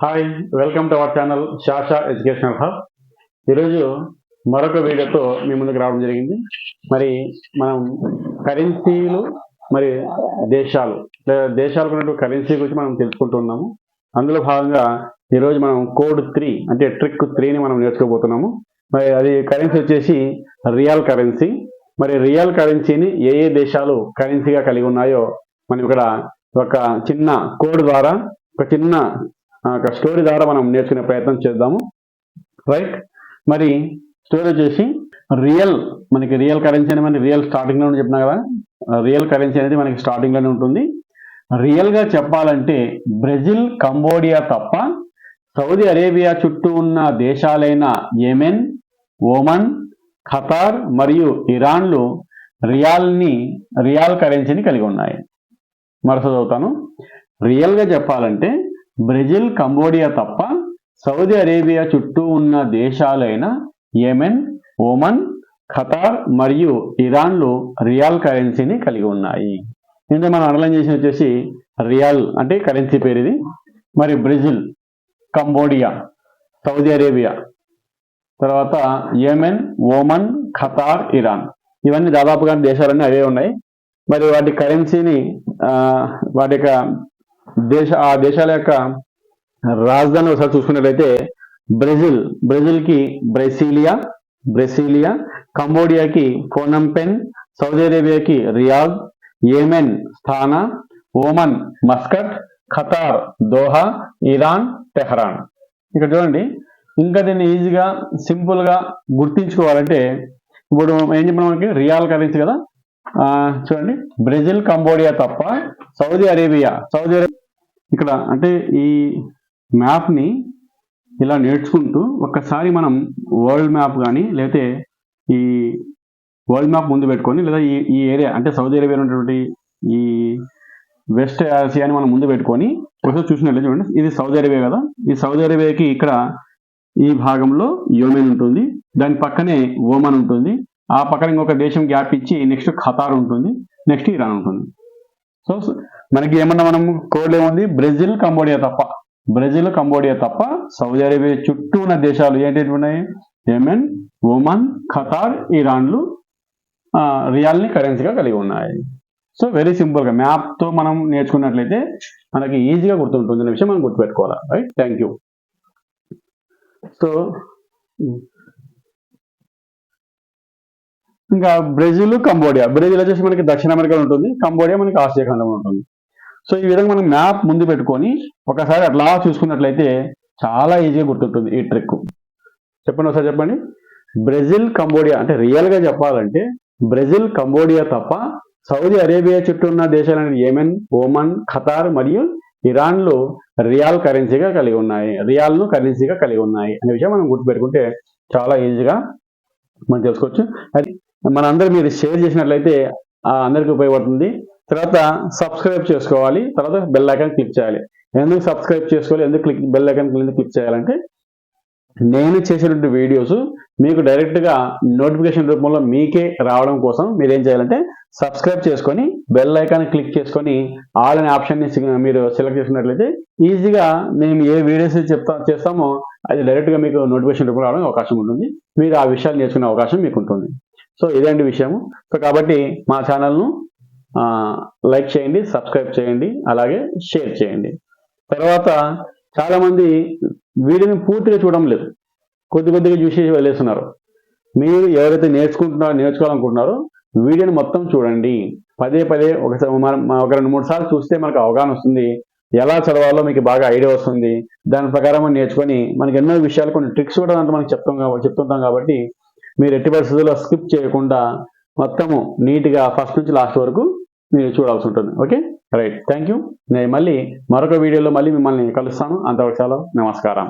Hi welcome to our channel Shasha educational hub ఈరోజు మరొక వీడియోతో మీ ముందుకు రావడం జరిగింది. మరి మనం కరెన్సీలు మరి దేశాలు లేదా దేశాలకు ఉన్నటువంటి కరెన్సీ గురించి మనం తెలుసుకుంటున్నాము అందులో భాగంగా ఈరోజు మనం కోడ్ త్రీ అంటే ట్రిక్ త్రీని మనం నేర్చుకోబోతున్నాము. మరి అది కరెన్సీ వచ్చేసి రియల్ కరెన్సీ మరి రియల్ కరెన్సీని ఏ ఏ దేశాలు కరెన్సీగా కలిగి ఉన్నాయో మనం ఇక్కడ ఒక చిన్న కోడ్ ద్వారా ఒక చిన్న స్టోరీ ద్వారా మనం నేర్చుకునే ప్రయత్నం చేద్దాము. రైట్? మరి స్టోరీ వచ్చేసి రియల్ మనకి రియల్ కరెన్సీ అనేది మనకి రియల్ స్టార్టింగ్లో చెప్పినా కదా? రియల్ కరెన్సీ అనేది మనకి స్టార్టింగ్లోనే ఉంటుంది. రియల్గా చెప్పాలంటే బ్రెజిల్ కంబోడియా తప్ప సౌదీ అరేబియా చుట్టూ ఉన్న దేశాలైన యెమెన్ ఓమన్ ఖతార్ మరియు ఇరాన్లు రియాల్ని రియాల్ కరెన్సీని కలిగి ఉన్నాయి. మరొక చదువుతాను. రియల్గా చెప్పాలంటే బ్రెజిల్ కంబోడియా తప్ప సౌదీ అరేబియా చుట్టూ ఉన్న దేశాలైన యెమెన్ ఓమన్ ఖతార్ మరియు ఇరాన్లు రియాల్ కరెన్సీని కలిగి ఉన్నాయి. ఇందులో మనం అనలైన్ చేసి వచ్చేసి రియాల్ అంటే కరెన్సీ పేరు ఇది మరి బ్రెజిల్ కంబోడియా సౌదీ అరేబియా తర్వాత యెమెన్ ఓమన్ ఖతార్ ఇరాన్. ఇవన్నీ దాదాపుగా దేశాలన్నీ అవే ఉన్నాయి. మరి వాటి కరెన్సీని వాటి యొక్క దేశ ఆ దేశాల యొక్క రాజధాని ఒకసారి చూసుకున్నట్లయితే బ్రెజిల్ బ్రెజిల్కి బ్రెసిలియా బ్రెసిలియా కంబోడియాకి ఫోనంపెన్ సౌదీ అరేబియాకి Riyadh Yemen స్థానా Oman Muscat Qatar Doha Iran Tehran ఇక్కడ చూడండి ఇంకా దీన్ని ఈజీగా సింపుల్గా గుర్తించుకోవాలంటే ఇప్పుడు ఏం చెప్పిన మనకి? రియాల్ కరెన్సీ కదా? చూడండి. బ్రెజిల్ కంబోడియా తప్ప సౌదీ అరేబియా. సౌదీ అరేబియా ఇక్కడ అంటే ఈ మ్యాప్ని ఇలా నేర్చుకుంటూ ఒక్కసారి మనం వరల్డ్ మ్యాప్ కానీ లేకపోతే ఈ వరల్డ్ మ్యాప్ ముందు పెట్టుకొని లేదా ఈ ఈ ఏరియా అంటే సౌదీ అరేబియా ఉన్నటువంటి ఈ వెస్ట్ ఆసియాని మనం ముందు పెట్టుకొని ఒకసారి చూసినట్లయితే చూడండి. ఇది సౌదీ అరేబియా కదా. ఈ సౌదీ అరేబియాకి ఇక్కడ ఈ భాగంలో యోమెన్ ఉంటుంది. దాని పక్కనే ఓమన్ ఉంటుంది. ఆ పక్కన ఇంకొక దేశం గ్యాప్ ఇచ్చి నెక్స్ట్ ఖతార్ ఉంటుంది నెక్స్ట్ ఇరాన్ ఉంటుంది. సో మనకి ఏమన్నా మనం కోడ్ ఏముంది? బ్రెజిల్ కంబోడియా తప్ప. బ్రెజిల్ కంబోడియా తప్ప సౌదీ అరేబియా చుట్టూ ఉన్న దేశాలు ఏంటంటే ఉన్నాయి? యెమెన్ ఒమన్ ఖతార్ ఇరాన్లు రియాల్ని కరెన్సీగా కలిగి ఉన్నాయి. సో వెరీ సింపుల్గా మ్యాప్తో మనం నేర్చుకున్నట్లయితే మనకి ఈజీగా గుర్తుంటుంది అనే విషయం మనం గుర్తుపెట్టుకోవాలి? రైట్? Thank you. సో ఇంకా బ్రెజిల్ కంబోడియా. బ్రెజిల్ వచ్చేసి మనకి దక్షిణ అమెరికా ఉంటుంది. కంబోడియా మనకి ఆసియా ఖండంలో ఉంటుంది. సో ఈ విధంగా మనం మ్యాప్ ముందు పెట్టుకొని ఒకసారి అట్లా చూసుకున్నట్లయితే చాలా ఈజీగా గుర్తుంటుంది ఈ ట్రిక్. చెప్పండి ఒకసారి చెప్పండి. బ్రెజిల్ కంబోడియా అంటే రియల్గా చెప్పాలంటే బ్రెజిల్ కంబోడియా తప్ప సౌదీ అరేబియా చుట్టూ ఉన్న దేశాలైన యెమెన్ ఓమన్ ఖతార్ మరియు ఇరాన్లు రియాల్ కరెన్సీగా కలిగి ఉన్నాయి. రియాల్ను కరెన్సీగా కలిగి ఉన్నాయి అనే విషయం మనం గుర్తుపెట్టుకుంటే చాలా ఈజీగా మనం తెలుసుకోవచ్చు. అది మనందరూ మీరు షేర్ చేసినట్లయితే అందరికి అందరికీ ఉపయోగపడుతుంది. తర్వాత సబ్స్క్రైబ్ చేసుకోవాలి. తర్వాత బెల్ ఐకాన్ క్లిక్ చేయాలి. ఎందుకు సబ్స్క్రైబ్ చేసుకోవాలి? ఎందుకు క్లిక్ బెల్ ఐకాన్ ఎందుకు క్లిక్ చేయాలంటే నేను చేసినటువంటి వీడియోస్ మీకు డైరెక్ట్గా నోటిఫికేషన్ రూపంలో మీకే రావడం కోసం మీరు ఏం చేయాలంటే సబ్స్క్రైబ్ చేసుకొని బెల్ ఐకాన్ క్లిక్ చేసుకొని ఆల్ అనే ఆప్షన్ని మీరు సెలెక్ట్ చేసినట్లయితే ఈజీగా మేము ఏ వీడియోస్ చెప్తా చేస్తామో అది డైరెక్ట్గా మీకు నోటిఫికేషన్ రూపంలో రావడానికి అవకాశం ఉంటుంది. మీరు ఆ విషయాలు నేర్చుకునే అవకాశం మీకు ఉంటుంది సో ఇదేంటి విషయము. సో కాబట్టి మా ఛానల్ను లైక్ చేయండి సబ్స్క్రైబ్ చేయండి అలాగే షేర్ చేయండి. తర్వాత చాలామంది వీడియోని పూర్తిగా చూడడం లేదు. కొద్ది కొద్దిగా చూసి వెళ్ళేస్తున్నారు. మీరు ఎవరైతే నేర్చుకుంటున్నారో నేర్చుకోవాలనుకుంటున్నారో వీడియోని మొత్తం చూడండి. పదే పదే ఒకసారి ఒక రెండు మూడు సార్లు చూస్తే మనకు అవగాహన వస్తుంది. ఎలా చదవాలో మీకు బాగా ఐడియా వస్తుంది. దాని ప్రకారం నేర్చుకొని మనకి ఎన్నో విషయాలు కొన్ని ట్రిక్స్ కూడా అంత మనకి చెప్తాం కాబట్టి చెప్తుంటాం కాబట్టి మీరు ఎట్టి పరిస్థితుల్లో స్కిప్ చేయకుండా మొత్తము నీట్గా ఫస్ట్ నుంచి లాస్ట్ వరకు మీరు చూడాల్సి ఉంటుంది. ఓకే రైట్ థ్యాంక్ యూ నేను మళ్ళీ మరొక వీడియోలో మళ్ళీ మిమ్మల్ని కలుస్తాను. అంతవరకు చాలా నమస్కారం.